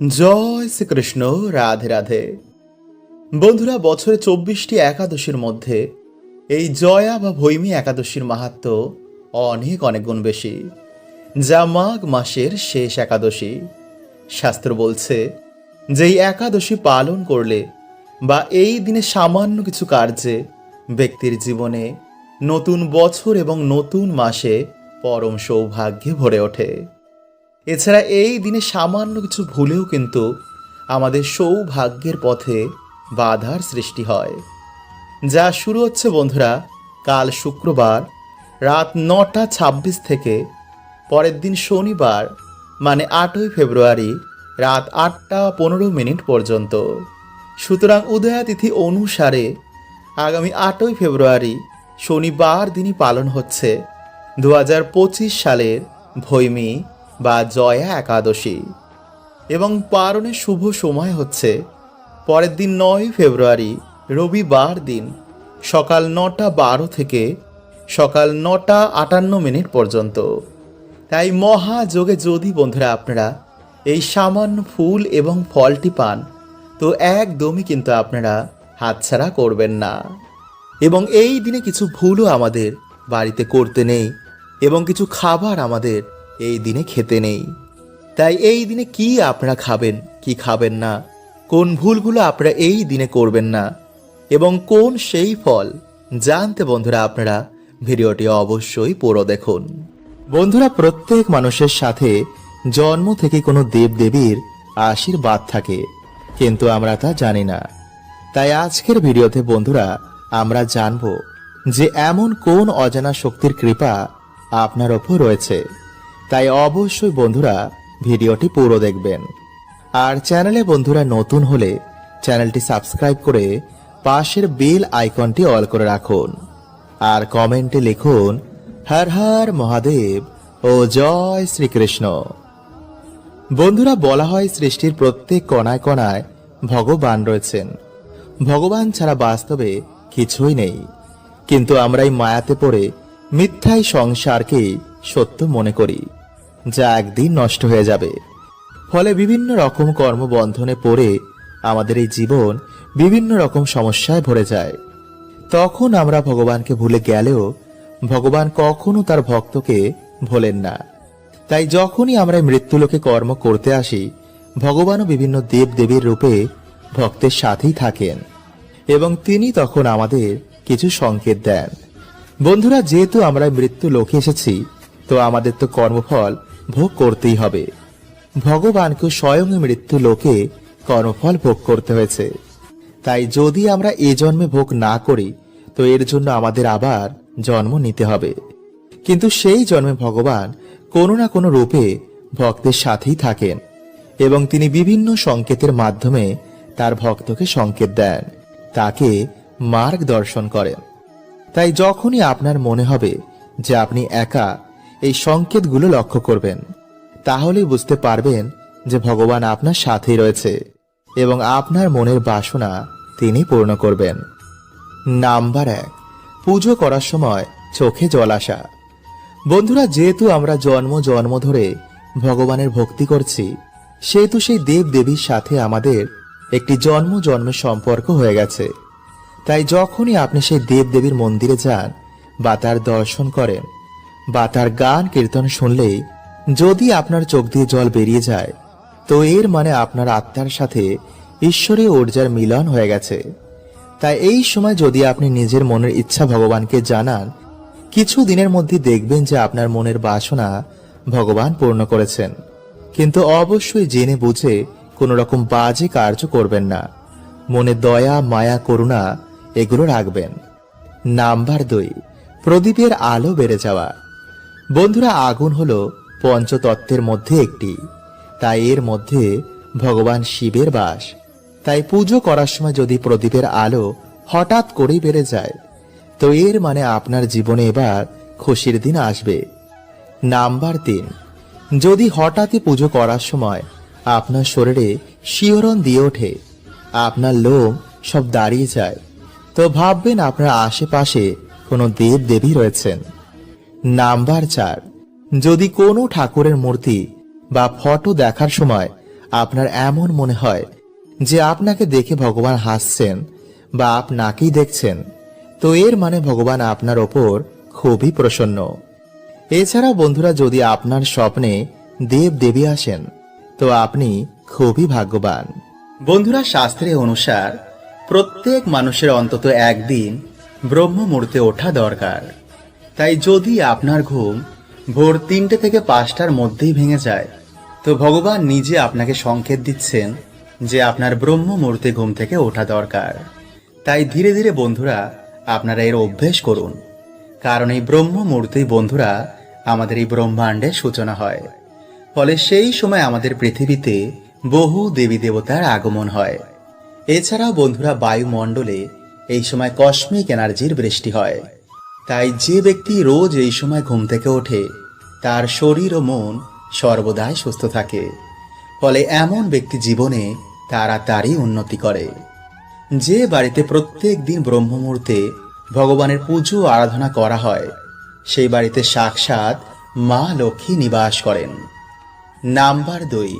জয় শ্রীকৃষ্ণ, রাধে রাধে। বন্ধুরা, বছরে চব্বিশটি একাদশীর মধ্যে এই জয়া বা ভৈমী একাদশীর মাহাত্ম অনেক অনেক গুণ বেশি। যা মাঘ মাসের শেষ একাদশী। শাস্ত্র বলছে যে এই একাদশী পালন করলে বা এই দিনে সামান্য কিছু কার্যে ব্যক্তির জীবনে নতুন বছর এবং নতুন মাসে পরম সৌভাগ্যে ভরে ওঠে। এছাড়া এই দিনে সামান্য কিছু ভুলেও কিন্তু আমাদের সৌভাগ্যের পথে বাধার সৃষ্টি হয়। যা শুরু হচ্ছে বন্ধুরা, কাল শুক্রবার রাত নটা ছাব্বিশ থেকে পরের দিন শনিবার মানে আটই ফেব্রুয়ারি রাত আটটা পনেরো মিনিট পর্যন্ত। সুতরাং উদয়াতিথি অনুসারে আগামী আটই ফেব্রুয়ারি শনিবার দিনই পালন হচ্ছে দু হাজার পঁচিশ সালের ভৈমী বা জয়া একাদশী। এবং পারণের শুভ সময় হচ্ছে পরের দিন নয় ফেব্রুয়ারি, রবিবার দিন সকাল নটা বারো থেকে সকাল নটা আটান্ন মিনিট পর্যন্ত। তাই মহাযোগে যদি বন্ধুরা আপনারা এই সামান্য ফুল এবং ফলটি পান, তো একদমই কিন্তু আপনারা হাতছাড়া করবেন না। এবং এই দিনে কিছু ভুলও আমাদের বাড়িতে করতে নেই এবং কিছু খাবার আমাদের এই দিনে খেতে নেই। তাই এই দিনে কি আপনারা খাবেন, কি খাবেন না? কোন ভুলগুলো আপনারা এই দিনে করবেন না? এবং কোন সেই ফল? জানতে বন্ধুরা আপনারা ভিডিওটি অবশ্যই পুরো দেখুন। বন্ধুরা প্রত্যেক মানুষের সাথে জন্ম থেকে কোনো দেবদেবীর আশীর্বাদ থাকে, কিন্তু আমরা তা জানি না। তাই আজকের ভিডিওতে বন্ধুরা আমরা জানব যে এমন কোন অজানা শক্তির কৃপা আপনার ওপর রয়েছে। তাই অবশ্যই বন্ধুরা ভিডিওটি পুরো দেখবেন। আর চ্যানেলে বন্ধুরা নতুন হলে চ্যানেলটি সাবস্ক্রাইব করে পাশের বেল আইকনটি অল করে রাখুন। আর কমেন্টে লিখুন, হর হর মহাদেব ও জয় শ্রীকৃষ্ণ। বন্ধুরা বলা হয় সৃষ্টির প্রত্যেক কণায় কণায় ভগবান রয়েছেন। ভগবান ছাড়া বাস্তবে কিছুই নেই। কিন্তু আমরা এই মায়াতে পড়ে মিথ্যাই সংসারকেই সত্য মনে করি। যা একদিন নষ্ট হয়ে যাবে। ফলে বিভিন্ন রকম কর্মবন্ধনে পড়ে আমাদের এই জীবন বিভিন্ন রকম সমস্যায় ভরে যায়। তখন আমরা ভগবানকে ভুলে গেলেও ভগবান কখনো তার ভক্তকে ভোলেন না। তাই যখনই আমরা মৃত্যুলোকে কর্ম করতে আসি, ভগবানও বিভিন্ন দেব দেবীর রূপে ভক্তের সাথেই থাকেন এবং তিনি তখন আমাদের কিছু সংকেত দেন। বন্ধুরা, যেহেতু আমরা মৃত্যু লোকে এসেছি, তো আমাদের তো কর্মফল ভোগ করতেই হবে। ভগবানকে স্বয়ং মৃত্যু লোকে কর্মফল ভোগ করতে হয়েছে। তাই যদি আমরা এ জন্মে ভোগ না করি, তো এর জন্য আমাদের আবার জন্ম নিতে হবে। কিন্তু সেই জন্মে ভগবান কোনো না কোনো রূপে ভক্তের সাথেই থাকেন এবং তিনি বিভিন্ন সংকেতের মাধ্যমে তার ভক্তকে সংকেত দেন, তাকে মার্গ দর্শন করেন। তাই যখনই আপনার মনে হবে যে আপনি একা এই সংকেতগুলো লক্ষ্য করবেন। তাহলেই বুঝতে পারবেন যে ভগবান আপনার সাথেই রয়েছে এবং আপনার মনের বাসনা তিনি পূর্ণ করবেন। নাম্বার এক, পুজো করার সময় চোখে জল আসা। বন্ধুরা, যেহেতু আমরা জন্ম জন্ম ধরে ভগবানের ভক্তি করছি, সেহেতু সেই দেব দেবীর সাথে আমাদের একটি জন্ম জন্মের সম্পর্ক হয়ে গেছে। তাই যখনই আপনি সেই দেব দেবীর মন্দিরে যান বা তার দর্শন করেন বা তার গান কীর্তন শুনলেই যদি আপনার চোখ দিয়ে জল বেরিয়ে যায়, তো এর মানে আপনার আত্মার সাথে ঈশ্বরীয় ঊর্জার মিলন হয়ে গেছে। তাই এই সময় যদি আপনি নিজের মনের ইচ্ছা ভগবানকে জানান, কিছু দিনের মধ্যে দেখবেন যে আপনার মনের বাসনা ভগবান পূর্ণ করেছেন। কিন্তু অবশ্যই জেনে বুঝে কোনো রকম বাজে কার্য করবেন না। মনে দয়া, মায়া, করুণা এগুলো রাখবেন। নাম্বার দুই, প্রদীপের আলো বেড়ে যাওয়া। বন্ধুরা, আগুন হল পঞ্চতত্ত্বের মধ্যে একটি। তাই এর মধ্যে ভগবান শিবের বাস। তাই পুজো করার সময় যদি প্রদীপের আলো হঠাৎ করেই বেড়ে যায়, তো এর মানে আপনার জীবনে এবার খুশির দিন আসবে। নাম্বার তিন, যদি হঠাৎই পুজো করার সময় আপনার শরীরে শিহরণ দিয়ে ওঠে, আপনার লোম সব দাঁড়িয়ে যায়, তো ভাববেন আপনার আশেপাশে কোনো দেব দেবী রয়েছেন। নাম্বার চার। যদি কোনো ঠাকুরের মূর্তি বা ফটো দেখার সময় আপনার এমন মনে হয় যে আপনাকে দেখে ভগবান হাসছেন বা আপনাকেই দেখছেন, তো এর মানে ভগবান আপনার ওপর খুবই প্রসন্ন। এছাড়াও বন্ধুরা, যদি আপনার স্বপ্নে দেব দেবী আসেন, তো আপনি খুবই ভাগ্যবান। বন্ধুরা, শাস্ত্রে অনুসার প্রত্যেক মানুষের অন্তত একদিন ব্রহ্ম মুহূর্তে ওঠা দরকার। তাই যদি আপনার ঘুম ভোর তিনটে থেকে পাঁচটার মধ্যেই ভেঙে যায়, তো ভগবান নিজে আপনাকে সংকেত দিচ্ছেন যে আপনার ব্রহ্ম মুহূর্তে ঘুম থেকে ওঠা দরকার। তাই ধীরে ধীরে বন্ধুরা, আপনারা এর অভ্যেস করুন। কারণ এই ব্রহ্ম মুহূর্তেই বন্ধুরা, আমাদের এই ব্রহ্মাণ্ডের সূচনা হয়। ফলে সেই সময় আমাদের পৃথিবীতে বহু দেবী দেবতার আগমন হয়। এছাড়াও বন্ধুরা, বায়ুমণ্ডলে এই সময় কসমিক এনার্জির বৃষ্টি হয়। তাই যে ব্যক্তি রোজ এই সময় ঘুম থেকে ওঠে, তার শরীর ও মন সর্বদাই সুস্থ থাকে। ফলে এমন ব্যক্তি জীবনে তাড়াতাড়ি উন্নতি করে। যে বাড়িতে প্রত্যেক দিন ব্রহ্ম মুহূর্তে ভগবানের পুজো আরাধনা করা হয়, সেই বাড়িতে সাক্ষাৎ মা লক্ষ্মী নিবাস করেন। নাম্বার দুই,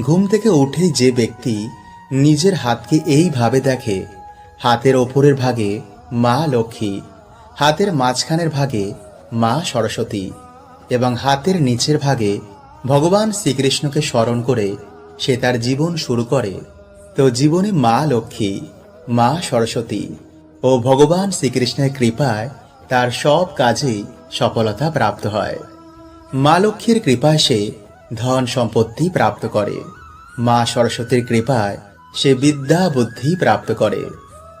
ঘুম থেকে উঠে যে ব্যক্তি নিজের হাতকে এইভাবে দেখে, হাতের ওপরের ভাগে মা লক্ষ্মী হাতের মাঝখানের ভাগে মা সরস্বতী এবং হাতের নিচের ভাগে ভগবান শ্রীকৃষ্ণকে স্মরণ করে সে তার জীবন শুরু করে। তো জীবনে মা লক্ষ্মী, মা সরস্বতী ও ভগবান শ্রীকৃষ্ণের কৃপায় তার সব কাজেই সফলতা প্রাপ্ত হয়। মা লক্ষ্মীর কৃপায় সে ধন সম্পত্তি প্রাপ্ত করে। মা সরস্বতীর কৃপায় সে বিদ্যা বুদ্ধি প্রাপ্ত করে।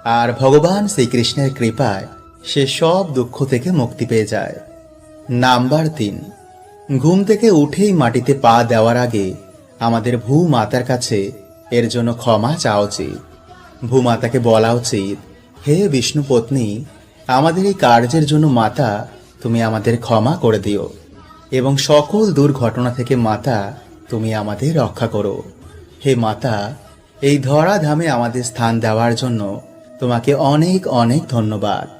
আর ভগবান শ্রীকৃষ্ণের কৃপায় সে সব দুঃখ থেকে মুক্তি পেয়ে যায়। নাম্বার তিন ঘুম থেকে উঠেই মাটিতে পা দেওয়ার আগে আমাদের ভূমাতার কাছে এর জন্য ক্ষমা চাওয়া উচিত। ভূমাতাকে বলা উচিত, হে বিষ্ণু পত্নী, আমাদের এই কার্যের জন্য মাতা, তুমি আমাদের ক্ষমা করে দিও এবং সকল দুর্ঘটনা থেকে মাতা, তুমি আমাদের রক্ষা করো। হে মাতা, এই ধরাধামে আমাদের স্থান দেওয়ার জন্য তোমাকে অনেক অনেক ধন্যবাদ।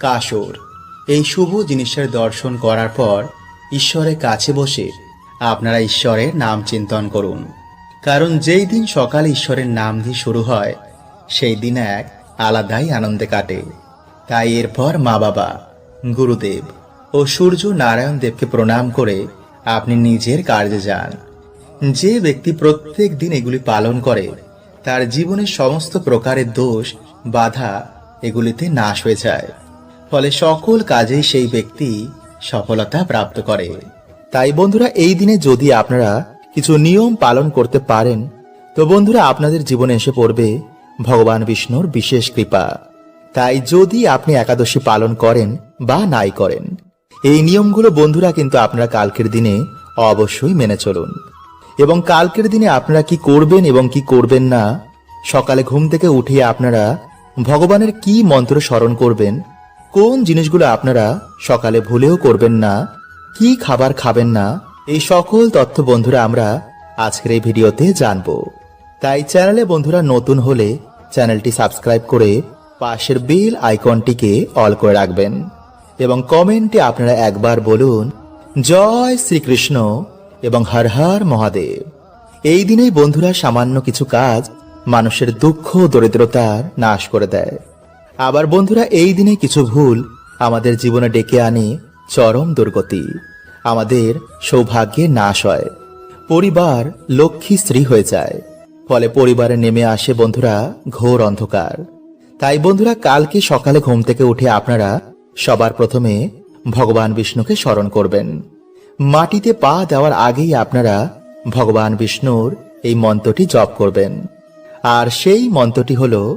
কাসর এই শুভ জিনিসের দর্শন করার পর ঈশ্বরের কাছে বসে আপনারা ঈশ্বরের নাম চিন্তন করুন। কারণ যেই দিন সকালে ঈশ্বরের নাম দিয়ে শুরু হয়, সেই দিন এক আলাদাই আনন্দে কাটে। তাই এরপর মা বাবা, গুরুদেব ও সূর্য নারায়ণ দেবকে প্রণাম করে আপনি নিজের কার্যে যান। যে ব্যক্তি প্রত্যেক দিন এগুলি পালন করে, তার জীবনের সমস্ত প্রকারের দোষ, বাধা এগুলিতে নাশ হয়ে যায়। ফলে সকল কাজেই সেই ব্যক্তি সফলতা প্রাপ্ত করে। তাই বন্ধুরা, এই দিনে যদি আপনারা কিছু নিয়ম পালন করতে পারেন, তো বন্ধুরা আপনাদের জীবনে এসে পড়বে ভগবান বিষ্ণুর বিশেষ কৃপা। তাই যদি আপনি একাদশী পালন করেন বা নাই করেন, এই নিয়মগুলো বন্ধুরা কিন্তু আপনারা কালকের দিনে অবশ্যই মেনে চলুন। এবং কালকের দিনে আপনারা কি করবেন এবং কি করবেন না, সকালে ঘুম থেকে উঠিয়ে আপনারা ভগবানের কি মন্ত্র স্মরণ করবেন কোন জিনিসগুলো আপনারা সকালে ভুলেও করবেন না, কি খাবার খাবেন না, এই সকল তথ্য বন্ধুরা আমরা আজকের এই ভিডিওতে জানব। তাই চ্যানেলে বন্ধুরা নতুন হলে চ্যানেলটি সাবস্ক্রাইব করে পাশের বেল আইকনটিকে অল করে রাখবেন এবং কমেন্টে আপনারা একবার বলুন, জয় শ্রীকৃষ্ণ এবং হর হর মহাদেব। এই দিনেই বন্ধুরা সামান্য কিছু কাজ মানুষের দুঃখ দরিদ্রতার নাশ করে দেয়। আবার বন্ধুরা, এই দিনে কিছু ভুল আমাদের জীবনে ডেকে আনে চরম দুর্গতি। আমাদের সৌভাগ্যে নাশ হয়। পরিবার লক্ষ্মী স্ত্রী হয়ে যায়। ফলে পরিবারে নেমে আসে বন্ধুরা ঘোর অন্ধকার। তাই বন্ধুরা, কালকে সকালে ঘুম থেকে উঠে আপনারা সবার প্রথমে ভগবান বিষ্ণুকে স্মরণ করবেন। মাটিতে পা দেওয়ার আগেই আপনারা ভগবান বিষ্ণুর এই মন্ত্রটি জপ করবেন। আর সেই মন্ত্রটি হল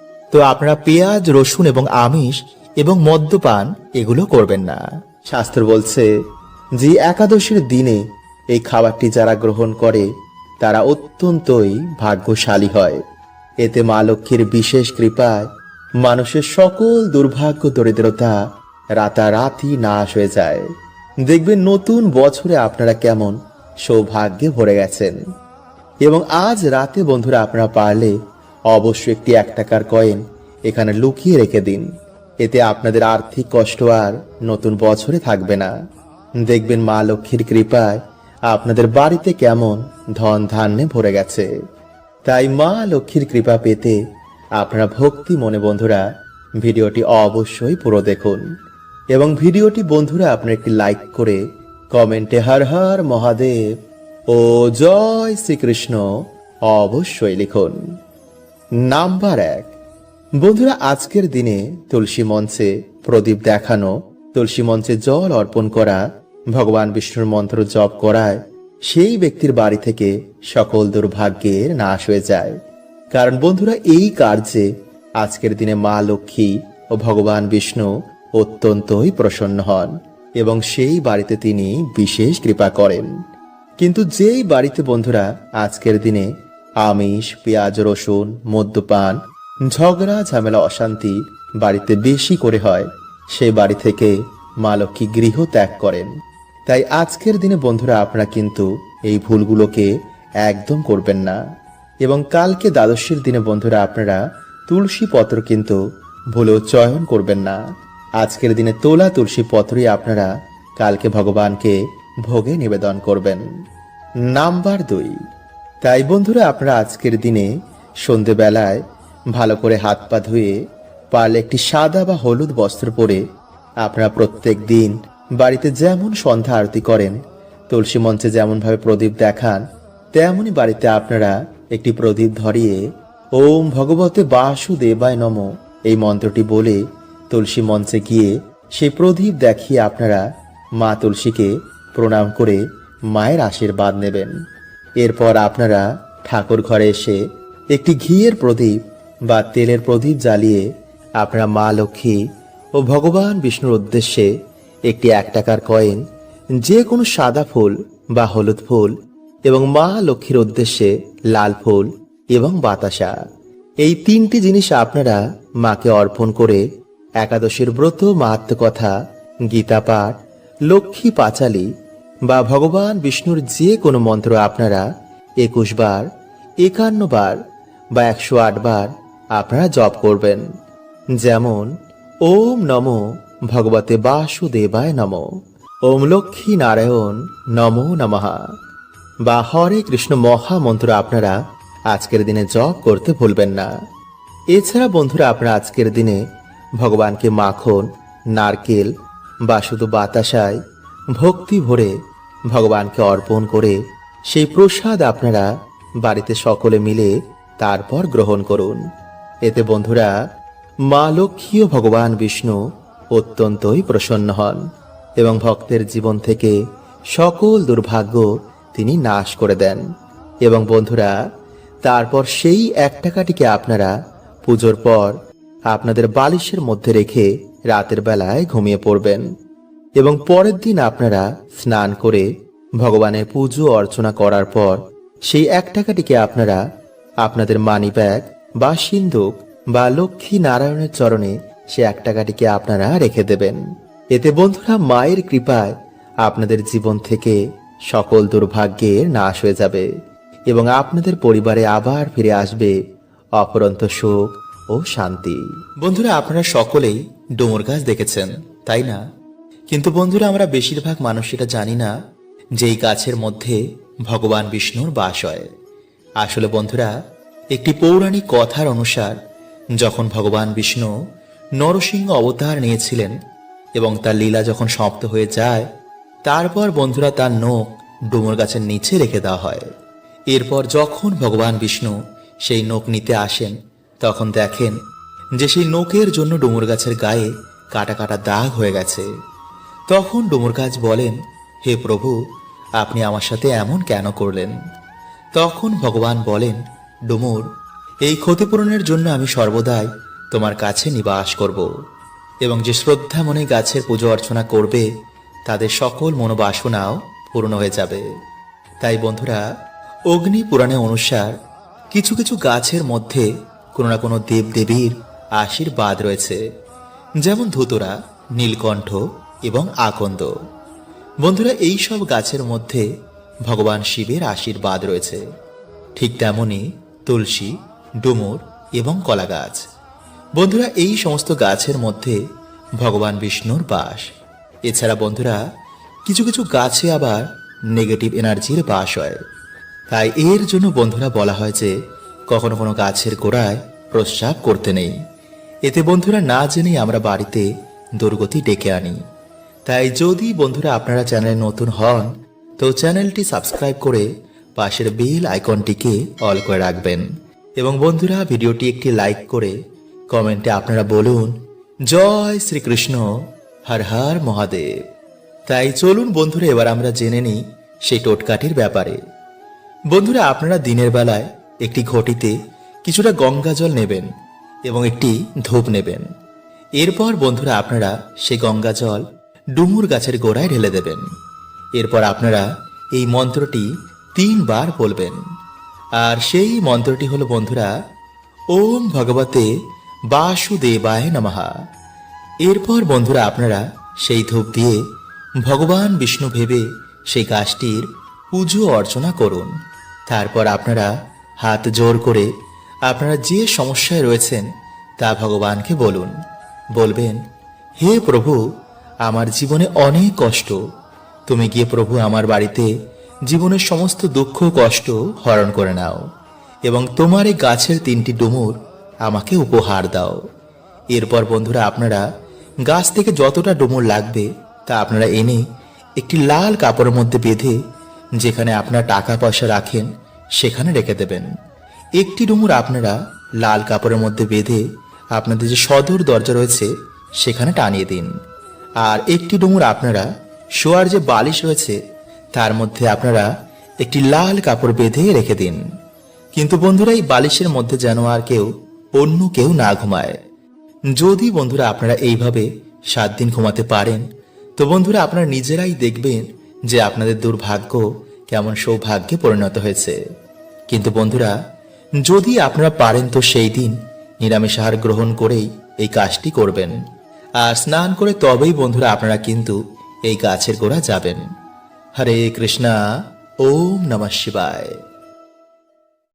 তো আপনারা পেঁয়াজ, রসুন এবং আমিষ এবং মদ্যপান এগুলো করবেন না। শাস্ত্র বলছে, যে একাদশীর দিনে এই খাবারটি যারা গ্রহণ করে, তারা অত্যন্তই ভাগ্যশালী হয়। এতে মা লক্ষ্মীর বিশেষ কৃপায় মানুষের সকল দুর্ভাগ্য, দরিদ্রতা রাতারাতি নাশ হয়ে যায়। দেখবেন নতুন বছরে আপনারা কেমন সৌভাগ্যে ভরে গেছেন। এবং আজ রাতে বন্ধুরা আপনারা পারলে অবশ্যই একটি এক টাকার কয়েন এখানে লুকিয়ে রেখে দিন। এতে আপনাদের আর্থিক কষ্ট আর নতুন বছরে থাকবে না। দেখবেন মা লক্ষ্মীর কৃপায় আপনাদের বাড়িতে কেমন ধন ধান্যে ভরে গেছে। তাই মা লক্ষ্মীর কৃপা পেতে আপনারা ভক্তি মনে বন্ধুরা ভিডিওটি অবশ্যই পুরো দেখুন। এবং ভিডিওটি বন্ধুরা আপনার একটি লাইক করে কমেন্টে হর হর মহাদেব ও জয় শ্রীকৃষ্ণ অবশ্যই লিখুন। নাম্বার এক। বন্ধুরা, আজকের দিনে তুলসী মঞ্চে প্রদীপ দেখানো, তুলসী মঞ্চে জল অর্পণ করা, ভগবান বিষ্ণুর মন্ত্র জপ করায় সেই ব্যক্তির বাড়ি থেকে সকল দুর্ভাগ্যের নাশ হয়ে যায়। কারণ বন্ধুরা, এই কার্যে আজকের দিনে মা লক্ষ্মী ও ভগবান বিষ্ণু অত্যন্তই প্রসন্ন হন এবং সেই বাড়িতে তিনি বিশেষ কৃপা করেন। কিন্তু যেই বাড়িতে বন্ধুরা, আজকের দিনে আমিষ, পেঁয়াজ, রসুন, মদ্যপান, ঝগড়া, ঝামেলা, অশান্তি বাড়িতে বেশি করে হয়। সে বাড়ি থেকে মা লক্ষ্মী গৃহ ত্যাগ করেন। তাই আজকের দিনে বন্ধুরা আপনারা কিন্তু এই ভুলগুলোকে একদম করবেন না। এবং কালকে দ্বাদশীর দিনে বন্ধুরা আপনারা তুলসী পত্র কিন্তু ভুলেও চয়ন করবেন না। আজকের দিনে তোলা তুলসী পত্রই আপনারা কালকে ভগবানকে ভোগে নিবেদন করবেন। নাম্বার দুই। তাই বন্ধুরা আপনারা আজকের দিনে সন্ধেবেলায় ভালো করে হাত পা ধুয়ে পারলে একটি সাদা বা হলুদ বস্ত্র পরে আপনারা প্রত্যেক দিন বাড়িতে যেমন সন্ধ্যা আরতি করেন, তুলসী মঞ্চে যেমনভাবে প্রদীপ দেখান তেমনই বাড়িতে আপনারা একটি প্রদীপ ধরিয়ে ওম ভগবতে বাসুদেবায় নম এই মন্ত্রটি বলে তুলসী মঞ্চে গিয়ে সেই প্রদীপ দেখিয়ে আপনারা মা তুলসীকে প্রণাম করে মায়ের আশীর্বাদ নেবেন। এরপর আপনারা ঠাকুর ঘরে এসে একটি ঘিয়ের প্রদীপ বা তেলের প্রদীপ জ্বালিয়ে আপনারা মা লক্ষ্মী ও ভগবান বিষ্ণুর উদ্দেশ্যে একটি এক টাকার কয়েন যে কোনো সাদা ফুল বা হলুদ ফুল এবং মা লক্ষ্মীর উদ্দেশ্যে লাল ফুল এবং বাতাসা। এই তিনটি জিনিস আপনারা মাকে অর্পণ করে একাদশীর ব্রত মাহাত্ম কথা, গীতা পাঠ, লক্ষ্মী পাঁচালী বা ভগবান বিষ্ণুর যে কোনো মন্ত্র আপনারা একুশ বার, একান্ন বার বা একশো আট বার আপনারা জপ করবেন। যেমন, ওম নম ভগবতে বাসুদেবায় নম, ওম লক্ষ্মী নারায়ণ নমো নমঃ। বা হরে কৃষ্ণ মহামন্ত্র আপনারা আজকের দিনে জপ করতে ভুলবেন না। এছাড়া বন্ধুরা, আপনারা আজকের দিনে ভগবানকে মাখন, নারকেল বা শুধু বাতাসায় ভক্তি ভরে ভগবানকে অর্পণ করে সেই প্রসাদ আপনারা বাড়িতে সকলে মিলে তারপর গ্রহণ করুন। এতে বন্ধুরা, মা লক্ষ্মী ও ভগবান বিষ্ণু অত্যন্তই প্রসন্ন হন এবং ভক্তের জীবন থেকে সকল দুর্ভাগ্য তিনি নাশ করে দেন। এবং বন্ধুরা, তারপর সেই এক টাকাটিকে আপনারা পুজোর পর আপনাদের বালিশের মধ্যে রেখে রাতের বেলায় ঘুমিয়ে পড়বেন। এবং পরের দিন আপনারা স্নান করে ভগবানের পুজো অর্চনা করার পর সেই এক টাকাটিকে আপনারা আপনাদের মানি ব্যাগ বা সিন্ধুক বা লক্ষ্মী নারায়ণের চরণে সে এক টাকাটিকে আপনারা রেখে দেবেন। এতে বন্ধুরা মায়ের কৃপায় আপনাদের জীবন থেকে সকল দুর্ভাগ্যের নাশ হয়ে যাবে এবং আপনাদের পরিবারে আবার ফিরে আসবে অপরন্ত সুখ ও শান্তি। বন্ধুরা, আপনারা সকলেই ডোমর গাছ দেখেছেন, তাই না? কিন্তু বন্ধুরা, আমরা বেশিরভাগ মানুষ এটা জানি না যে এই গাছের মধ্যে ভগবান বিষ্ণুর বাস হয়। আসলে বন্ধুরা, একটি পৌরাণিক কথার অনুসার, যখন ভগবান বিষ্ণু নরসিংহ অবতার নিয়েছিলেন এবং তার লীলা যখন সমাপ্ত হয়ে যায়, তারপর বন্ধুরা তার নখ ডুমুর গাছের নিচে রেখে দেওয়া হয়। এরপর যখন ভগবান বিষ্ণু সেই নখ নিতে আসেন, তখন দেখেন যে সেই নখের জন্য ডুমুর গাছের গায়ে কাটা কাটা দাগ হয়ে গেছে। তখন ডুমুর গাছ বলেন, হে প্রভু, আপনি আমার সাথে এমন কেন করলেন? তখন ভগবান বলেন, ডুমুর, এই ক্ষতিপূরণের জন্য আমি সর্বদাই তোমার কাছে নিবাস করব এবং যে শ্রদ্ধা মনে গাছের পুজো অর্চনা করবে, তাদের সকল মনোবাসনাও পূর্ণ হয়ে যাবে। তাই বন্ধুরা, অগ্নি পুরাণে অনুসার কিছু কিছু গাছের মধ্যে কোনো না কোনো দেবদেবীর আশীর্বাদ রয়েছে। যেমন ধুতরা, নীলকণ্ঠ এবং আকন্দ। বন্ধুরা, এই সব গাছের মধ্যে ভগবান শিবের আশীর্বাদ রয়েছে। ঠিক তেমনি তুলসী, ডুমুর এবং কলা গাছ বন্ধুরা, এই সমস্ত গাছের মধ্যে ভগবান বিষ্ণুর বাস। এছাড়া বন্ধুরা, কিছু কিছু গাছে আবার নেগেটিভ এনার্জির বাস হয়। তাই এর জন্য বন্ধুরা বলা হয় যে, কখনো কোনো গাছের গোড়ায় প্রস্রাব করতে নেই। এতে বন্ধুরা না জেনেই আমরা বাড়িতে দুর্গতি ডেকে আনি। তাই যদি বন্ধুরা আপনারা চ্যানেলে নতুন হন, তো চ্যানেলটি সাবস্ক্রাইব করে পাশের বেল আইকনটিকে অল করে রাখবেন। এবং বন্ধুরা, ভিডিওটি একটি লাইক করে কমেন্টে আপনারা বলুন, জয় শ্রীকৃষ্ণ, হর হর মহাদেব। তাই চলুন বন্ধুরা, এবার আমরা জেনে নিই সেই টোটকাটির ব্যাপারে। বন্ধুরা, আপনারা দিনের বেলায় একটি ঘটিতে কিছুটা গঙ্গা জল নেবেন এবং একটি ধূপ নেবেন। এরপর বন্ধুরা, আপনারা সেই গঙ্গা জল ডুমুর গাছের গোড়ায় ঢেলে দেবেন। এরপর আপনারা এই মন্ত্রটি তিনবার বলবেন। আর সেই মন্ত্রটি হলো, বন্ধুরা, ওম ভগবতে বাসুদেবায় নমহা এরপর, বন্ধুরা, আপনারা সেই ধূপ দিয়ে ভগবান বিষ্ণু ভেবে সেই গাছটির পুজো অর্চনা করুন। তারপর আপনারা হাত জোর করে আপনারা যে সমস্যায় রয়েছেন তা ভগবানকে বলুন। বলবেন, হে প্রভু আমার জীবনে অনেক কষ্ট। তুমি গিয়ে প্রভু আমার বাড়িতে জীবনের সমস্ত দুঃখ কষ্ট হরণ করে নাও এবং তোমার এই গাছের তিনটি ডুমুর আমাকে উপহার দাও। এরপর বন্ধুরা, আপনারা গাছ থেকে যতটা ডুমুর লাগবে তা আপনারা এনে একটি লাল কাপড়ের মধ্যে বেঁধে যেখানে আপনার টাকা পয়সা রাখেন সেখানে রেখে দেবেন। একটি ডুমুর আপনারা লাল কাপড়ের মধ্যে বেঁধে আপনাদের যে সদর দরজা রয়েছে সেখানে টানিয়ে দিন। আর একটি ডুমুর আপনারা শোয়ার যে বালিশ রয়েছে, তার মধ্যে আপনারা একটি লাল কাপড় বেঁধে রেখে দিন। কিন্তু বন্ধুরা, এই বালিশের মধ্যে যেন আর কেউ, অন্য কেউ না ঘুমায়। যদি বন্ধুরা আপনারা এইভাবে সাত দিন ঘুমাতে পারেন, তো বন্ধুরা আপনারা নিজেরাই দেখবেন যে আপনাদের দুর্ভাগ্য কেমন সৌভাগ্যে পরিণত হয়েছে। কিন্তু বন্ধুরা, যদি আপনারা পারেন তো সেই দিন নিরামিষ আহার গ্রহণ করেই এই কাজটি করবেন। আর স্নান করে তবেই বন্ধুরা আপনারা কিন্তু এই গাছের গোড়া যাবেন। হরে কৃষ্ণা, ওম নমঃ শিবায়।